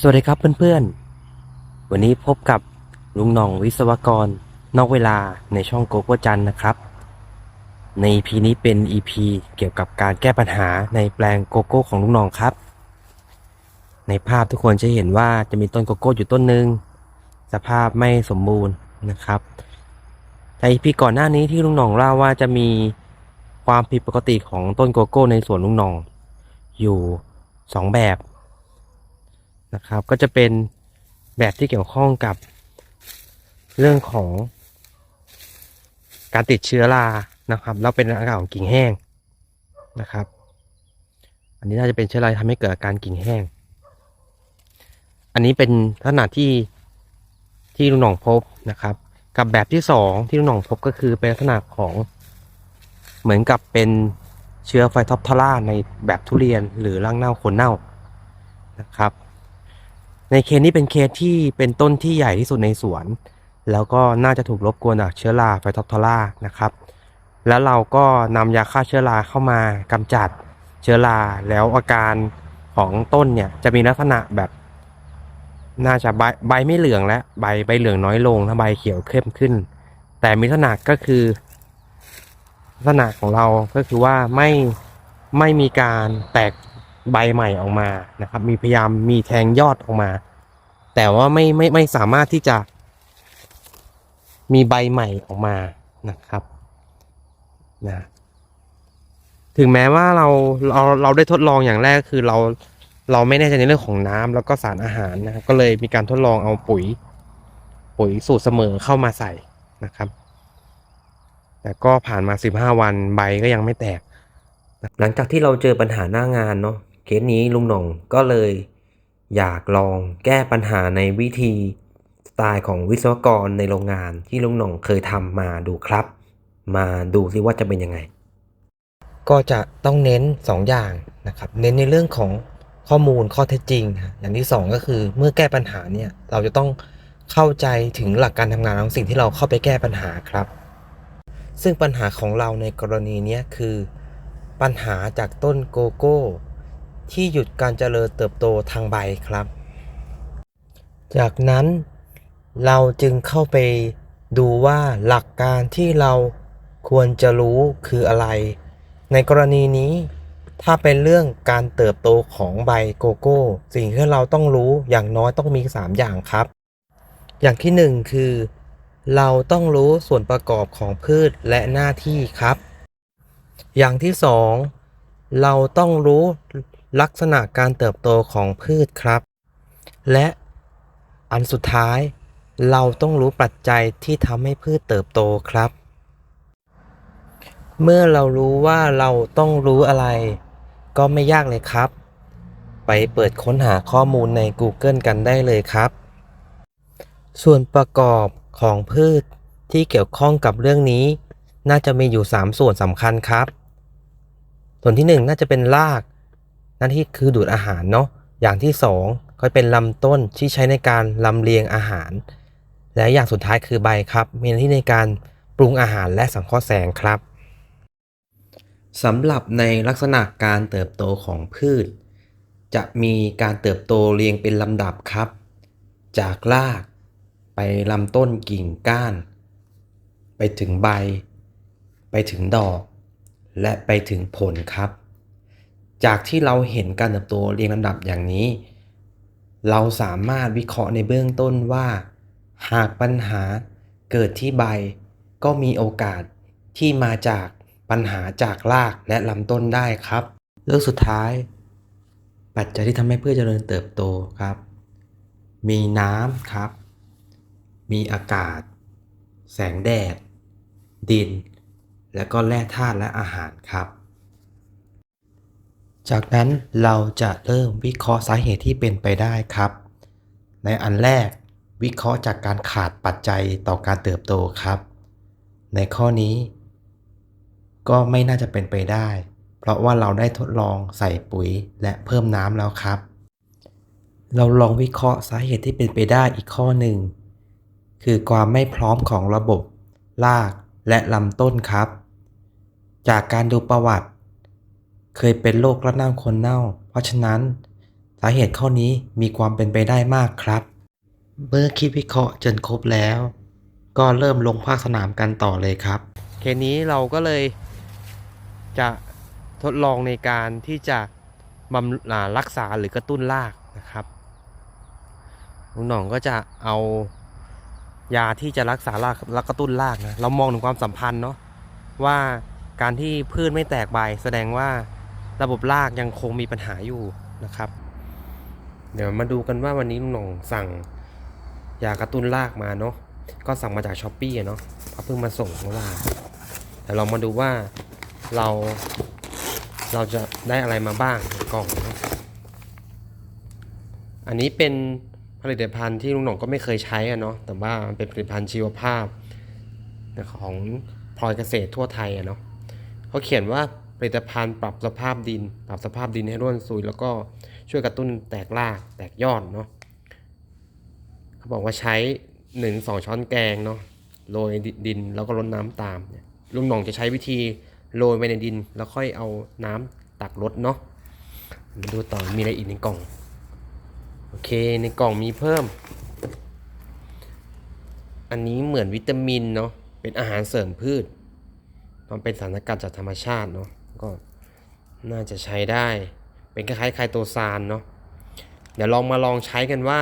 สวัสดีครับเพื่อนๆ วันนี้พบกับลุงหน่องวิศวกร นอกเวลาในช่องโกโก้จันนะครับ ใน EP นี้เป็น EP เกี่ยวกับการแก้ปัญหาในแปลงโกโก้ของลุงหน่องครับ ในภาพทุกคนจะเห็นว่าจะมีต้นโกโก้อยู่ต้นหนึ่งสภาพไม่สมบูรณ์นะครับใน EP ก่อนหน้านี้ที่ลุงหน่องเล่าว่าจะมีความผิดปกติของต้นโกโก้ในสวนลุงหน่อง อยู่สองแบบ นะครับ ก็จะเป็นแบบที่เกี่ยวข้องกับเรื่องของการติดเชื้อรานะครับ แล้วเป็นอาการของกิ่งแห้งนะครับ อันนี้น่าจะเป็นเชื้อราที่ทำให้เกิดอาการกิ่งแห้ง อันนี้เป็นลักษณะที่ที่ลุงหน่องพบนะครับ กับแบบที่สองที่ลุงหน่องพบก็คือเป็นลักษณะของเหมือนกับเป็นเชื้อไฟท็อปทอร่าในแบบทุเรียนหรือร่างเน่าโคนเน่านะครับ ในเคสนี้เป็นเคสที่เป็นต้นที่ใหญ่ที่สุดในสวน แล้วก็น่าจะถูกรบกวนจากเชื้อราไฟท็อปทอร่านะครับ แล้วเราก็นำยาฆ่าเชื้อราเข้ามากำจัดเชื้อราแล้วอาการของต้นเนี่ยจะมีลักษณะแบบ น่าจะใบใบไม่เหลืองแล้วใบใบเหลืองน้อยลงถ้าใบเขียวเข้มขึ้น แต่มีลักษณะก็คือ ลักษณะของเราก็คือว่าไม่ไม่มีการแตก ใบใหม่ออกมานะครับ มีพยายามมีแทงยอดออกมา แต่ว่าไม่ไม่ไม่สามารถที่จะ มีใบใหม่ออกมานะครับนะถึงแม้ว่าเราเราเราได้ทดลองอย่างแรกคือเราเราไม่แน่ใจในเรื่องของน้ำแล้วก็สารอาหารนะครับก็เลยมีการทดลองเอาปุ๋ย ปุ๋ยสูตรเสมอเข้ามาใส่นะครับ แต่ก็ผ่านมา 15 วันใบก็ยังไม่แตก หลังจากที่เราเจอปัญหาหน้างานเนาะ เคสนี้ลุงหน่องก็เลยอยากลองแก้ปัญหาในวิธีสไตล์ของวิศวกรในโรงงานที่ลุงหน่องเคยทำมาดูครับ มาดูซิว่าจะเป็นยังไง ก็จะต้องเน้น 2 อย่างนะครับ เน้นในเรื่องของข้อมูลข้อเท็จจริง อย่างที่ 2 ก็คือเมื่อแก้ปัญหาเนี่ยเราจะต้องเข้าใจถึงหลักการทำงานของสิ่งที่เราเข้าไปแก้ปัญหาครับ ซึ่งปัญหาของเราในกรณีนี้คือ ปัญหาจากต้นโกโก้ ที่หยุดการเจริญเติบโตทางใบครับ จากนั้นเราจึงเข้าไปดูว่าหลักการที่เราควรจะรู้คืออะไร ในกรณีนี้ ถ้าเป็นเรื่องการเติบโตของใบโกโก้ สิ่งที่เราต้องรู้อย่างน้อยต้องมี 3 อย่างครับ อย่างที่ 1 คือ เราต้องรู้ส่วนประกอบของพืชและหน้าที่ครับ อย่างที่ 2 เราต้องรู้ ลักษณะการเติบโตของพืชครับ และอันสุดท้าย เราต้องรู้ปัจจัยที่ทำให้พืชเติบโตครับ เมื่อเรารู้ว่าเราต้องรู้อะไร ก็ไม่ยากเลยครับ ไปเปิดค้นหาข้อมูลใน Google กันได้เลยครับ ส่วนประกอบของพืชที่เกี่ยวข้องกับเรื่องนี้ น่าจะมีอยู่ 3 ส่วนสำคัญครับ ส่วนที่ 1 น่าจะเป็นราก หน้าที่คือดูดอาหารเนาะอย่างที่ 2 ก็เป็นลำต้นที่ใช้ในการลำเลียงอาหาร และอย่างสุดท้ายคือใบครับ มีหน้าที่ในการปรุงอาหารและสังเคราะห์แสงครับสำหรับในลักษณะการเติบโตของพืช จะมีการเติบโตเรียงเป็นลำดับครับ จากรากไปลำต้นกิ่งก้าน ไปถึงใบ ไปถึงดอก และไปถึงผลครับ จากที่เราเห็นการเติบโตเรียงลำดับอย่างนี้ เราสามารถวิเคราะห์ในเบื้องต้นว่า หากปัญหาเกิดที่ใบ ก็มีโอกาสที่มาจากปัญหาจากรากและลำต้นได้ครับ เรื่องสุดท้าย ปัจจัยที่ทำให้พืชเจริญเติบโตครับ มีน้ำครับ มีอากาศ แสงแดด ดิน และก็แร่ธาตุและอาหารครับ จากนั้นเราจะเริ่มวิเคราะห์สาเหตุที่เป็นไปได้ครับ ในอันแรกวิเคราะห์จากการขาดปัจจัยต่อการเติบโตครับ ในข้อนี้ ก็ไม่น่าจะเป็นไปได้ เพราะว่าเราได้ทดลองใส่ปุ๋ยและเพิ่มน้ำแล้วครับ เราลองวิเคราะห์สาเหตุที่เป็นไปได้อีกข้อหนึ่ง คือความไม่พร้อมของระบบรากและลำต้นครับ จากการดูประวัติ เคยเป็นโรคระน่าคนเน่า เพราะฉะนั้น สาเหตุข้อนี้มีความเป็นไปได้มากครับ เมื่อคิดวิเคราะห์จนครบแล้ว ก็เริ่มลงภาคสนามกันต่อเลยครับ เคสนี้เราก็เลยจะทดลองในการที่จะบำอ่ารักษาหรือกระตุ้นรากนะครับลุงหน่องก็จะเอายาที่จะรักษารากและกระตุ้นรากนะเรามองถึงความสัมพันธ์เนาะว่าการที่พืชไม่แตกใบแสดงว่า ระบบรากยังคงมีปัญหาอยู่นะครับ เดี๋ยวมาดูกันว่าวันนี้ลุงหน่องสั่งยากระตุ้นรากมาเนาะก็สั่งมาจากช้อปปี้เนาะเขาเพิ่งมาส่งเมื่อวานแต่เรามาดูว่าเราเราจะได้อะไรมาบ้างในกล่องนอะอันนี้เป็นผลิตภัณฑ์ที่ลุงหน่องก็ไม่เคยใช้อะเนาะแต่ว่ามันเป็นผลิตภัณฑ์ชีวภาพของพลอยเกษตรทั่วไทยอะเนาะเขาเขียนว่า ผลิตภัณฑ์ปรับสภาพดิน ปรับสภาพดินให้ร่วนซุย แล้วก็ช่วยกระตุ้นแตกรากแตกยอดเนาะเขาบอกว่าใช้หนึ่งสองช้อนแกงเนาะโรยดินแล้วก็รดน้ำตามลุงหน่องจะใช้วิธีโรยไปในดิน แล้วค่อยเอาน้ำตักรดเนาะมาดูต่อมีอะไรอีกในกล่อง โอเคในกล่องมีเพิ่ม อันนี้เหมือนวิตามินเนาะเป็นอาหารเสริมพืชมันเป็นสารสกัดจากธรรมชาติเนาะ ก็น่าจะใช้ได้ เป็นคล้ายๆไคโตซานเนาะเดี๋ยวลองมาลองใช้กันว่า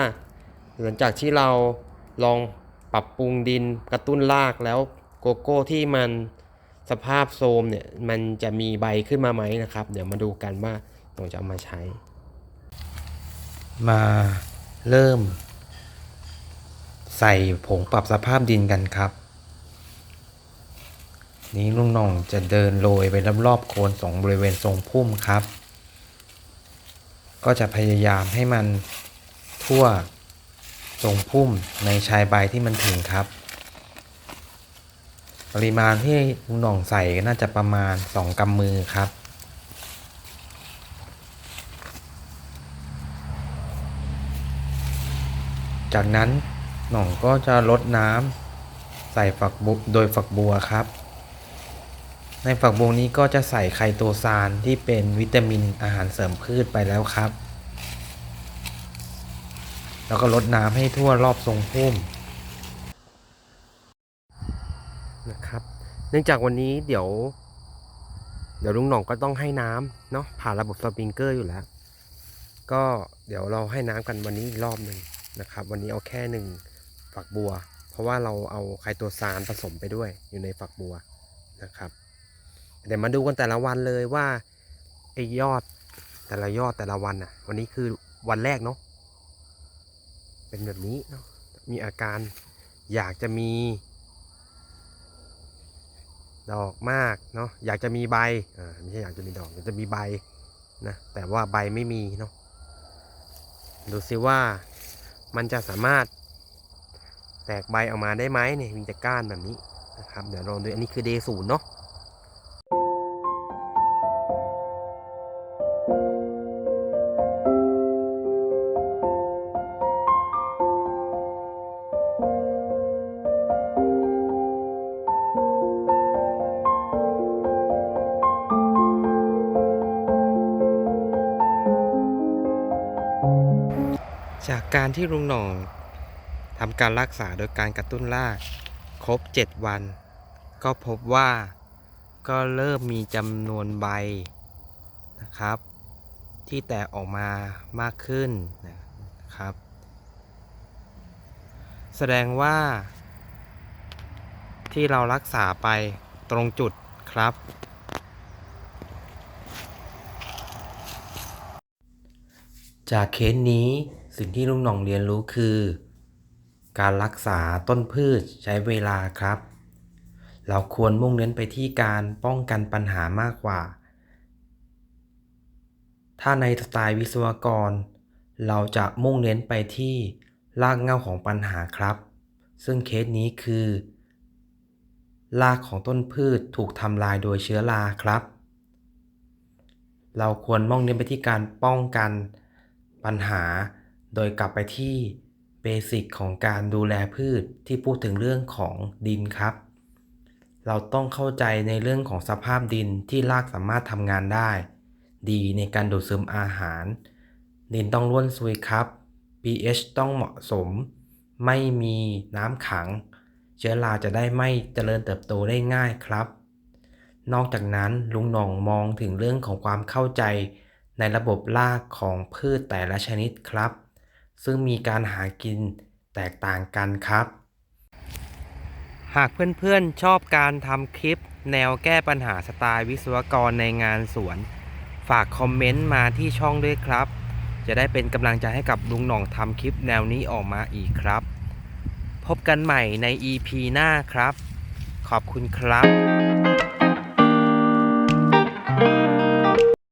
หลังจากที่เราลองปรับปรุงดินกระตุ้นรากแล้วโกโก้ที่มันสภาพโทมเนี่ยมันจะมีใบขึ้นมาไหมนะครับ เดี๋ยวมาดูกันว่าเราจะเอามาใช้ มาเริ่ม ใส่ผงปรับสภาพดินกันครับ นี้ลุงน่องจะเดินโรยไปรอบๆโคนสองบริเวณทรงพุ่มครับ ก็จะพยายามให้มันทั่วทรงพุ่มในชายใบที่มันถึงครับ ปริมาณที่ลุงน่องใส่ก็น่าจะประมาณ 2กำมือครับจากนั้นหน่องก็จะลดน้ำใส่ฝักบุโดยฝักบัวครับ ในฝักบัวนี้ก็จะใส่ไคโตซานที่เป็นวิตามินอาหารเสริมพืชไปแล้วครับ แล้วก็ลดน้ำให้ทั่วรอบทรงพุ่มนะครับ เนื่องจากวันนี้เดี๋ยว เดี๋ยวลุงหน่องก็ต้องให้น้ำเนาะผ่านระบบสปริงเกอร์อยู่แล้ว ก็เดี๋ยวเราให้น้ำกันวันนี้อีกรอบหนึ่งนะครับ วันนี้เอาแค่หนึ่งฝักบัว เพราะว่าเราเอาไคโตซานผสมไปด้วยอยู่ในฝักบัวนะครับ เดี๋ยวมาดูกันแต่ละวันเลยว่าไอ้ยอดแต่ละยอดแต่ละวันอะ วันนี้คือวันแรกเนาะเป็นแบบนี้เนาะมีอาการอยากจะมี ดอกมากเนาะอยากจะมีใบอ่าไม่ใช่อยากจะมีดอกอยากจะมีใบนะแต่ว่าใบไม่มีเนาะดูซิว่ามันจะสามารถแตกใบออกมาได้ไหมเนี่ยมีแต่ก้านแบบนี้นะครับเดี๋ยวลองดูอันนี้คือเดศูนย์เนาะ จากการที่ลุงหน่องทำการรักษาโดยการกระตุ้นรากครบ 7 วัน ก็พบว่าก็เริ่มมีจำนวนใบนะครับ ที่แตกออกมามากขึ้นนะครับ แสดงว่า ที่เรารักษาไปตรงจุดครับ จากเคสนี้ สิ่งที่ลุงหน่องเรียนรู้คือ การรักษาต้นพืชใช้เวลาครับ เราควรมุ่งเน้นไปที่การป้องกันปัญหามากกว่า ถ้าในสไตล์วิศวกร เราจะมุ่งเน้นไปที่รากเง้าของปัญหาครับ ซึ่งเคสนี้คือ รากของต้นพืชถูกทำลายโดยเชื้อราครับ เราควรมุ่งเน้นไปที่การป้องกันปัญหา โดยกลับไปที่เบสิกของการดูแลพืชที่พูดถึงเรื่องของดินครับ เราต้องเข้าใจในเรื่องของสภาพดินที่รากสามารถทำงานได้ ดีในการดูดซึมอาหาร ดินต้องร่วนซุยครับ pH ต้องเหมาะสม ไม่มีน้ำขัง เชื้อราจะได้ไม่เจริญเติบโตได้ง่ายครับ นอกจากนั้นลุงหน่องมองถึงเรื่องของความเข้าใจในระบบรากของพืชแต่ละชนิดครับ ซึ่งมีการหากินแตกต่างกันครับ หากเพื่อนๆชอบการทำคลิป แนวแก้ปัญหาสไตล์วิศวกรในงานสวน ฝากคอมเมนต์มาที่ช่องด้วยครับ จะได้เป็นกำลังใจให้กับลุงหน่องทำคลิปแนวนี้ออกมาอีกครับ พบกันใหม่ใน EP หน้าครับ ขอบคุณครับ